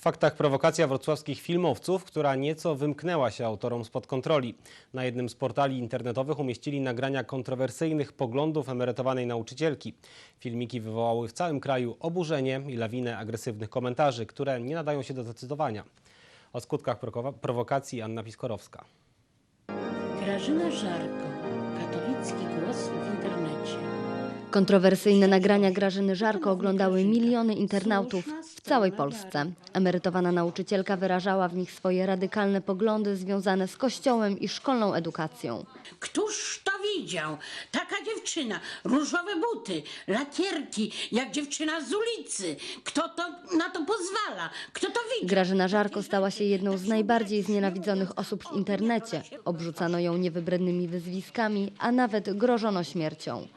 W faktach prowokacja wrocławskich filmowców, która nieco wymknęła się autorom spod kontroli. Na jednym z portali internetowych umieścili nagrania kontrowersyjnych poglądów emerytowanej nauczycielki. Filmiki wywołały w całym kraju oburzenie i lawinę agresywnych komentarzy, które nie nadają się do zdecydowania. O skutkach prowokacji Anna Piskorowska. Grażyna Żarko, katolicki głos. Kontrowersyjne nagrania Grażyny Żarko oglądały miliony internautów w całej Polsce. Emerytowana nauczycielka wyrażała w nich swoje radykalne poglądy związane z kościołem i szkolną edukacją. Któż to widział? Taka dziewczyna, różowe buty, lakierki, jak dziewczyna z ulicy. Kto to na to pozwala? Kto to widział? Grażyna Żarko stała się jedną z najbardziej znienawidzonych osób w internecie. Obrzucano ją niewybrednymi wyzwiskami, a nawet grożono śmiercią.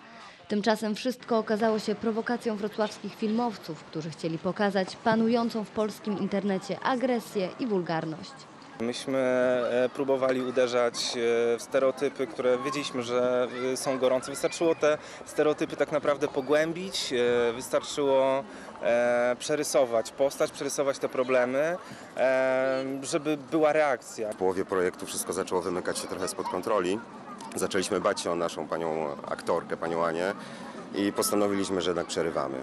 Tymczasem wszystko okazało się prowokacją wrocławskich filmowców, którzy chcieli pokazać panującą w polskim internecie agresję i wulgarność. Myśmy e, próbowali uderzać e, w stereotypy, które wiedzieliśmy, że e, są gorące. Wystarczyło te stereotypy tak naprawdę pogłębić, wystarczyło przerysować postać, przerysować te problemy, żeby była reakcja. W połowie projektu wszystko zaczęło wymykać się trochę spod kontroli. Zaczęliśmy bać się o naszą panią aktorkę, panią Anię i postanowiliśmy, że jednak przerywamy.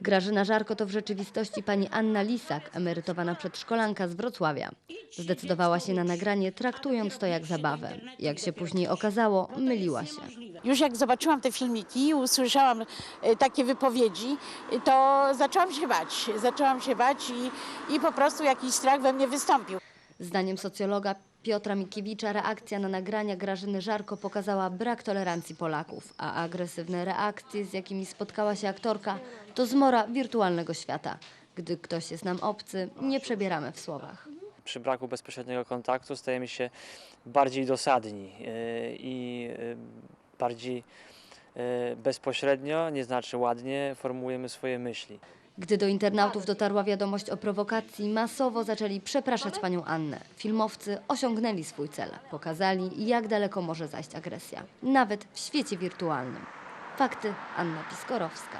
Grażyna Żarko to w rzeczywistości pani Anna Lisak, emerytowana przedszkolanka z Wrocławia. Zdecydowała się na nagranie, traktując to jak zabawę. Jak się później okazało, myliła się. Już jak zobaczyłam te filmiki, usłyszałam e, takie wypowiedzi, e, to zaczęłam się bać. Zaczęłam się bać i, i po prostu jakiś strach we mnie wystąpił. Zdaniem socjologa Piotra Mikiewicza reakcja na nagrania Grażyny Żarko pokazała brak tolerancji Polaków, a agresywne reakcje, z jakimi spotkała się aktorka, to zmora wirtualnego świata. Gdy ktoś jest nam obcy, nie przebieramy w słowach. przy braku bezpośredniego kontaktu stajemy się bardziej dosadni yy, i yy, bardziej yy, bezpośrednio, nie znaczy ładnie, formułujemy swoje myśli. Gdy do internautów dotarła wiadomość o prowokacji, masowo zaczęli przepraszać panią Annę. Filmowcy osiągnęli swój cel. Pokazali, jak daleko może zajść agresja. Nawet w świecie wirtualnym. Fakty Anna Piskorowska.